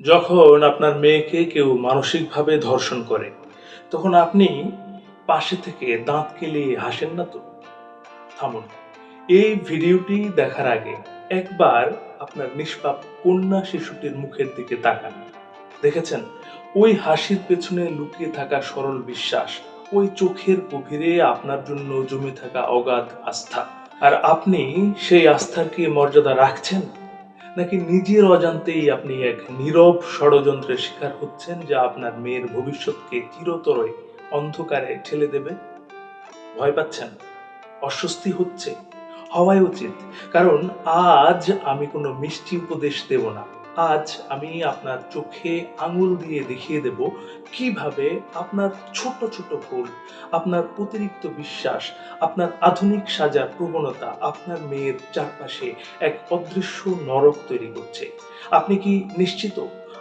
যখন আপনার মেয়েকে কেউ মানসিকভাবে ধর্ষণ করে, তখন আপনি পাশে থেকে দাঁত কেলিয়ে হাসেন না তো? থামুন। এই ভিডিওটি দেখার আগে একবার আপনার নিষ্পাপ কন্যা শিশুটির মুখের দিকে তাকান। দেখেছেন? ওই হাসির পেছনে লুকিয়ে থাকা সরল বিশ্বাস, ওই চোখের গভীরে আপনার জন্য জমে থাকা অগাধ আস্থা। আর আপনি সেই আস্থার কি মর্যাদা রাখছেন? নাকি নিজের অজান্তেই আপনি এক নীরব ষড়যন্ত্রের শিকার হচ্ছেন যা আপনার মেয়ের ভবিষ্যৎকে চিরতরে অন্ধকারে ঠেলে দেবে? ভয় পাচ্ছেন? অস্বস্তি হচ্ছে? হওয়াই উচিত। কারণ আজ আমি কোনো মিষ্টি উপদেশ দেব না। আজ আমি আপনার চোখে আঙুল দিয়ে দেখিয়ে দেব কীভাবে আপনার ছোট ছোট ভুল, আপনার অতিরিক্ত বিশ্বাস, আপনার আধুনিক সাজার প্রবণতা আপনার মেয়ের চারপাশে এক অদৃশ্য নরক তৈরি করছে। আপনি কি নিশ্চিত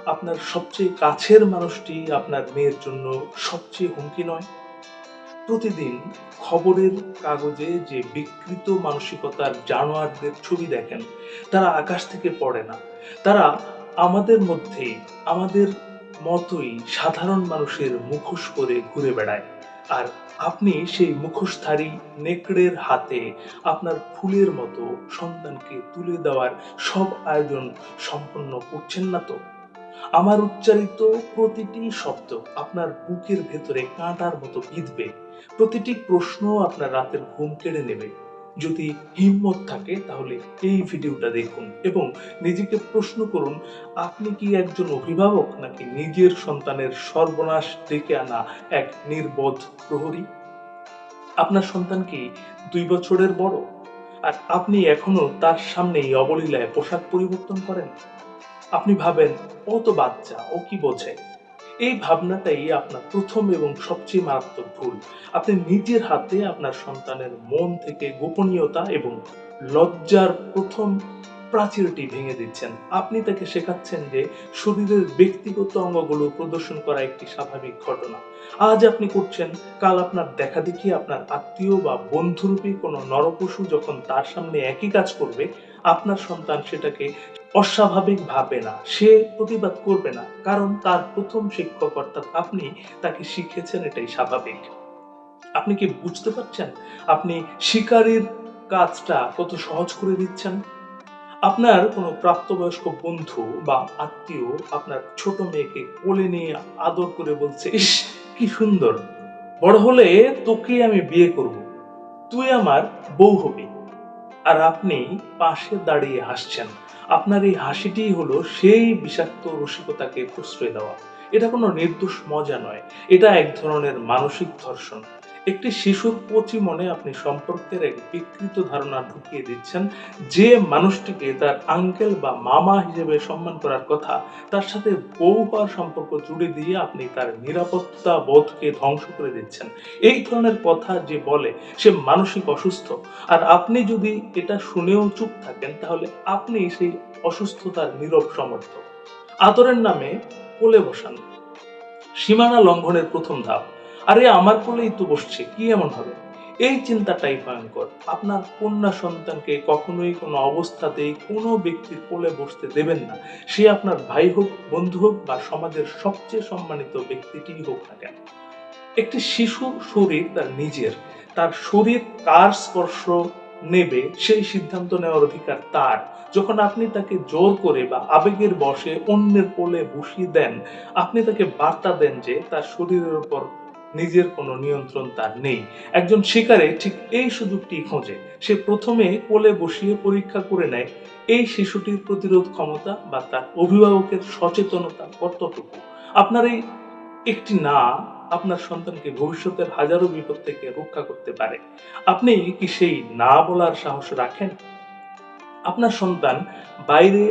আপনার সবচেয়ে কাছের মানুষটি আপনার মেয়ের জন্য সবচেয়ে হুমকি নয়? প্রতিদিন খবরের কাগজে যে বিকৃত মানসিকতার জানোয়ারদের ছবি দেখেন, তারা আকাশ থেকে পড়ে না। তারা আমাদের মধ্যেই আমাদের মতোই সাধারণ মানুষের মুখোশ করে ঘুরে বেড়ায়। আর আপনি সেই মুখোশধারী নেকড়ের হাতে আপনার ফুলের মতো সন্তানকে তুলে দেওয়ার সব আয়োজন সম্পন্ন করছেন না তো? আমার উচ্চারিত প্রতিটি শব্দ আপনার বুকের ভেতরে কাঁটার মতো বিঁধবে। প্রতিটি প্রশ্ন আপনার রাতের ঘুম কেড়ে নেবে। যদি হিম্মত থাকে, তাহলে এই ভিডিওটা দেখুন এবং নিজেকে প্রশ্ন করুন, আপনি কি একজন অভিভাবক নাকি নিজের সন্তানের সর্বনাশ ডেকে আনা এক নির্বোধ প্রহরী? আপনার সন্তান কি দুই বছরের বড়? আর আপনি এখনও তার সামনেই অবলীলায় পোশাক পরিবর্তন করেন? আপনি ভাবেন, ও তো বাচ্চা, ও কি বোঝে? এই ভাবনাটাই আপনার প্রথম এবং সবচেয়ে মারাত্মক ভুল। আপনি নিজের হাতে আপনার সন্তানের মন থেকে গোপনীয়তা এবং লজ্জার প্রথম প্রাচীরটি ভেঙে দিচ্ছেন। আপনি তাকে শেখাচ্ছেন যে শরীরের ব্যক্তিগত অঙ্গগুলো প্রদর্শন করা একটি স্বাভাবিক ঘটনা। আজ আপনি করছেন, কাল আপনার দেখা দেখি আপনার আত্মীয় বা বন্ধুরূপী কোনো নরপশু যখন তার সামনে একই কাজ করবে, আপনার সন্তান সেটাকে অস্বাভাবিক ভাবে না, সে প্রতিবাদ করবে না, কারণ তার প্রথম শিক্ষক অর্থাৎ আপনি তাকে শিখেছেন এটাই স্বাভাবিক। আপনি কি বুঝতে পারছেন? আপনি শিকারীর কাজটা কত সহজ করে দিচ্ছেন? আপনার কোনো প্রাপ্তবয়স্ক বন্ধু বা আত্মীয় আপনার ছোট মেয়েকে কোলে নিয়ে আদর করে বলছে, ইস, কি সুন্দর। বড় হলে তোকে আমি বিয়ে করব। তুই আমার বউ হবি। আর আপনি পাশে দাঁড়িয়ে হাসছেন। আপনার এই হাসিটিই হলো সেই বিষাক্ত রসিকতাকে প্রশ্রয় দেওয়া। এটা কোনো নির্দোষ মজা নয়। এটা এক ধরনের মানসিক ধর্ষণ। একটি শিশুর কচি মনে আপনি সম্পর্কের এক বিকৃত ধারণা ঢুকিয়ে দিচ্ছেন। যে মানুষটিকে তার আঙ্কেল বা মামা হিসেবে সম্মান করার কথা, তার সাথে বউ হওয়ার সম্পর্ক জুড়ে দিয়ে আপনি তার নিরাপত্তা বোধকে ধ্বংস করে দিচ্ছেন। এই ধরনের কথা যে বলে, সে মানসিক অসুস্থ। আর আপনি যদি এটা শুনেও চুপ থাকেন, তাহলে আপনি সেই অসুস্থতার নীরব সমর্থক। আদরের নামে কোলে বসান। সীমানা লঙ্ঘনের প্রথম ধাপ। আরে আমার কোলেই তো বসছে, কি এমন হবে? এই চিন্তাটাই ভয়ঙ্কর। আপনার কন্যা সন্তানকে কখনোই কোনো অবস্থাতেই কোনো ব্যক্তির কোলে বসতে দেবেন না। সে আপনার ভাই হোক, বন্ধু হোক বা সমাজের সবচেয়ে সম্মানিত ব্যক্তিটি হোক না কেন। একটি শিশুর শরীর তার নিজের। তার শরীর কার স্পর্শ নেবে সেই সিদ্ধান্ত নেওয়ার অধিকার তার। যখন আপনি তাকে জোর করে বা আবেগের বশে অন্যের কোলে বসিয়ে দেন, আপনি তাকে বার্তা দেন যে তার শরীরের উপর নিজের কোনো নিয়ন্ত্রণ তার নেই। একজন শিকারে ঠিক এই সুযোগটি খোঁজে। সে প্রথমে কোলে বসিয়ে পরীক্ষা করে নেয়, এই শিশুটির প্রতিরোধ ক্ষমতা বা তার অভিভাবকের সচেতনতা কতটুকু? আপনার এই একটি না আপনার সন্তানকে ভবিষ্যতের হাজারো বিপদ থেকে রক্ষা করতে পারে। আপনি কি সেই না বলার সাহস রাখেন? আপনার সন্তান বাইরে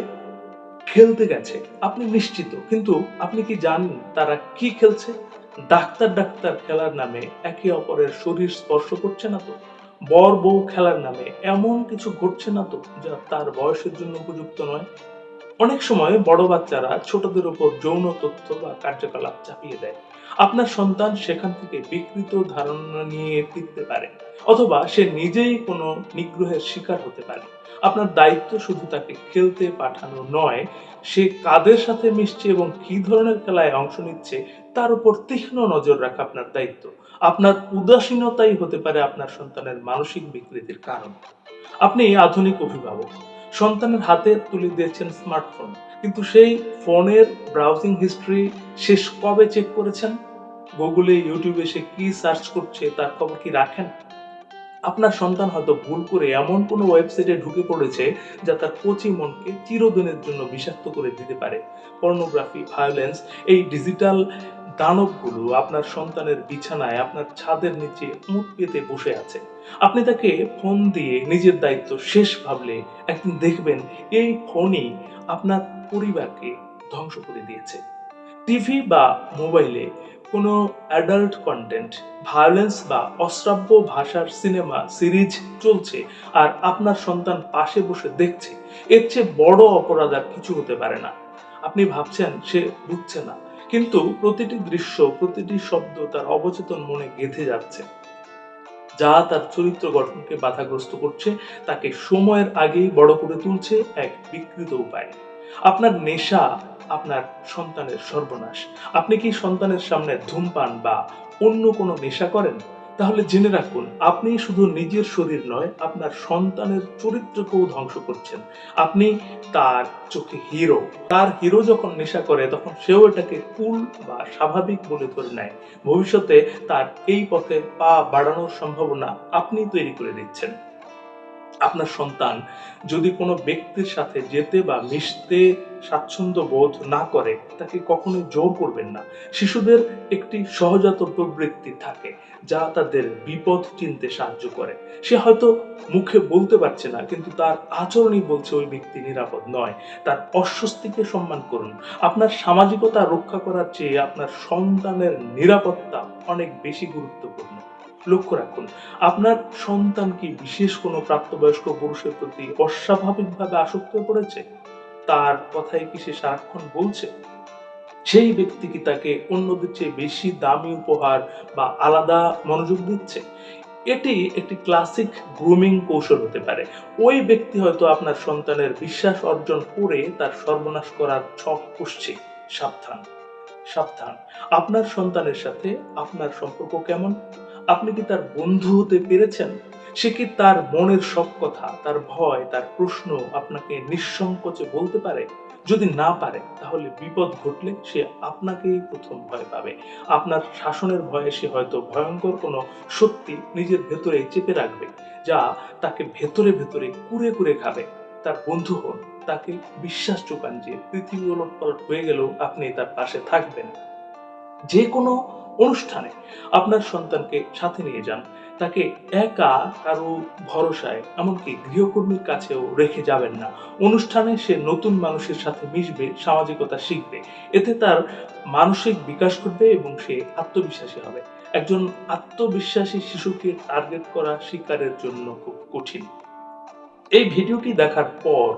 খেলতে গেছে। আপনি নিশ্চিত, কিন্তু আপনি কি জানেন তারা কি খেলছে? ডাক্তার ডাক্তার খেলার নামে একে অপরের শরীর স্পর্শ করছে না তো। বর বউ খেলার নামে এমন কিছু ঘটছে না তো, যা তার বয়সের জন্য উপযুক্ত নয়। অনেক সময় বড় বাচ্চারা ছোটদের উপর যৌন তথ্য বা কার্যকলাপ চাপিয়ে দেয়। আপনার সন্তান সেখান থেকে বিকৃত ধারণা নিয়ে ফিরতে পারে, অথবা সে নিজেই কোনো নিগ্রহের শিকার হতে পারে। আপনার দায়িত্ব শুধু তাকে খেলতে পাঠানো নয়, সে কাদের সাথে মিশছে এবং কি ধরনের খেলায় অংশ নিচ্ছে তার উপর তীক্ষ্ণ নজর রাখা আপনার দায়িত্ব। আপনার উদাসীনতাই হতে পারে আপনার সন্তানের মানসিক বিকৃতির কারণ। আপনি আধুনিক অভিভাবক। সন্তানের হাতে তুলে দিয়েছেন স্মার্টফোন কিন্তু সেই ফোনের ব্রাউজিং হিস্ট্রি শেষ কবে চেক করেছেন? গুগলে ইউটিউবে সে কি সার্চ করছে, তার খবর কি রাখেন? আপনার সন্তান হয়তো ভুল করে এমন কোনো ওয়েবসাইটে ঢুকে পড়েছে, যা তার কচি মনকে চিরদিনের জন্য বিষাক্ত করে দিতে পারে। পর্নোগ্রাফি ভায়োলেন্স এই ডিজিটাল দানবগুলো আপনার সন্তানের বিছানায়, আপনার ছাদের নিচে মুখ পেতে বসে আছে। আপনি তাকে ফোন দিয়ে নিজের দায়িত্ব শেষ ভাবলে একদিন দেখবেন এই ফোনই আপনার পরিবারকে ধ্বংস করে দিয়েছে। টিভি বা মোবাইলে কোনো অ্যাডাল্ট কন্টেন্ট, ভায়োলেন্স বা অশ্রাব্য ভাষার সিনেমা, সিরিজ চলছে আর আপনার সন্তান পাশে বসে দেখছে, এর চেয়ে বড় অপরাধ আর কিছু হতে পারে না। আপনি ভাবছেন সে বুঝছে না। কিন্তু প্রতিটি দৃশ্য, প্রতিটি শব্দ তার অবচেতন মনে গেঁথে যাচ্ছে। যা তার চরিত্র গঠনকে বাধাগ্রস্ত করছে, তাকে সময়ের আগেই বড় করে তুলছে এক বিকৃত উপায়। আপনার নেশা আপনার সন্তানের সর্বনাশ। আপনি কি সন্তানের সামনে ধূমপান বা অন্য কোনো নেশা করেন? তাহলে জেনে রাখুন, আপনি শুধু নিজের শরীর নয়, আপনার সন্তানের চরিত্রকেও ধ্বংস করছেন। আপনি তার চোখে হিরো তার হিরো যখন নেশা করে, তখন সেও এটাকে কুল বা স্বাভাবিক বলে ধরে নেয়। ভবিষ্যতে তার এই পথে পা বাড়ানোর সম্ভাবনা আপনি তৈরি করে দিচ্ছেন। আপনার সন্তান যদি কোনো ব্যক্তির সাথে যেতে বা মিশতে স্বাচ্ছন্দ্য বোধ না করে, তাকে কখনোই জোর করবেন না। শিশুদের একটি সহজাত প্রবৃত্তি থাকে যা তাদের বিপদ চিনতে সাহায্য করে। সে হয়তো মুখে বলতে পারছে না, কিন্তু তার আচরণই বলছে ওই ব্যক্তি নিরাপদ নয়। তার অস্বস্তিকে সম্মান করুন। আপনার সামাজিকতা রক্ষা করার চেয়ে আপনার সন্তানের নিরাপত্তা অনেক বেশি গুরুত্বপূর্ণ। লক্ষ্য রাখুন, আপনার সন্তান কি বিশেষ কোনো প্রাপ্তবয়স্ক পুরুষের প্রতি অস্বাভাবিকভাবে আসক্ত হয়ে পড়েছে? তার কথাই কি সে সারাক্ষণ বলছে? সেই ব্যক্তি কি তাকে অন্যদের চেয়ে বেশি দামি উপহার বা আলাদা মনোযোগ দিচ্ছে? এটি একটি ক্লাসিক গ্রুমিং কৌশল হতে পারে। ওই ব্যক্তি হয়তো আপনার সন্তানের বিশ্বাস অর্জন করে তার সর্বনাশ করার ছক কষছে সাবধান সাবধান। আপনার সন্তানের সাথে আপনার সম্পর্ক কেমন? আপনি কি তার বন্ধু হতে পেরেছেন? সে কি তার মনের সব কথা, তার ভয়, তার প্রশ্ন আপনাকে নিঃসংকোচে বলতে পারে? যদি না পারে, তাহলে বিপদ ঘটলে সে আপনাকেই প্রথম ভয় পাবে। আপনার শাসনের ভয়ে সে হয়তো ভয়ঙ্কর কোনো সত্যি নিজের ভেতরে চেপে রাখবে, যা তাকে ভেতরে ভেতরে কুরে কুরে খাবে। তার বন্ধু হন, তাকে বিশ্বাস চোকান যে পৃথিবী ওলট হয়ে গেলেও আপনি তার পাশে থাকবেন। যে কোনো অনুষ্ঠানে আপনার সন্তানকে সাথে নিয়ে যান। তাকে একা কারও ভরসায়, এমনকি গৃহকর্মীর কাছেও রেখে যাবেন না। অনুষ্ঠানে সে নতুন মানুষের সাথে মিশবে, সামাজিকতা শিখবে। এতে তার মানসিক বিকাশ ঘটবে এবং সে আত্মবিশ্বাসী হবে। একজন আত্মবিশ্বাসী শিশুকে টার্গেট করা শিকারের জন্য খুব কঠিন। এই ভিডিওটি দেখার পর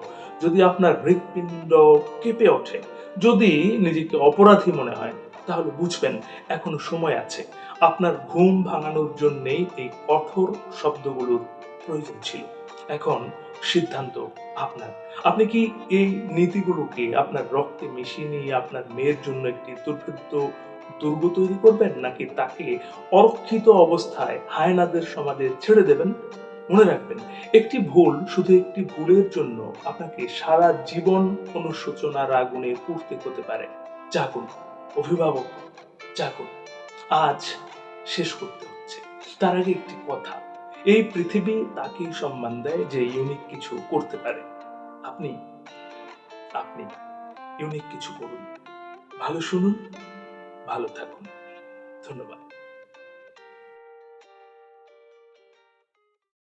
যদি আপনার হৃৎপিণ্ড কেঁপে ওঠে, যদি নিজেকে অপরাধী মনে হয় তাহলে বুঝবেন, এখনও সময় আছে। আপনার ঘুম ভাঙানোর জন্যেই এই কঠোর শব্দগুলোর প্রয়োজন ছিল। এখন সিদ্ধান্ত আপনার। আপনি কি এই নীতিগুলোকে আপনার রক্তে মিশিয়ে নিয়ে আপনার মেয়ের জন্য একটি দুর্ভেদ্য দুর্গ তৈরি করবেন, নাকি তাকে অরক্ষিত অবস্থায় হায়নাদের সমাজে ছেড়ে দেবেন? মনে রাখবেন, একটি ভুল শুধু একটি ভুলের জন্য আপনাকে সারা জীবন অনুশোচনার আগুনে পুড়তে হতে পারে। জাগুন অভিভাবক চাকর। আজ শেষ করতে হচ্ছে। তার আগে একটি কথা। এই পৃথিবী তাকেই সম্মান দেয় যে ইউনিক কিছু করতে পারে। আপনি আপনি ইউনিক কিছু করুন। ভালো শুনুন, ভালো থাকুন। ধন্যবাদ।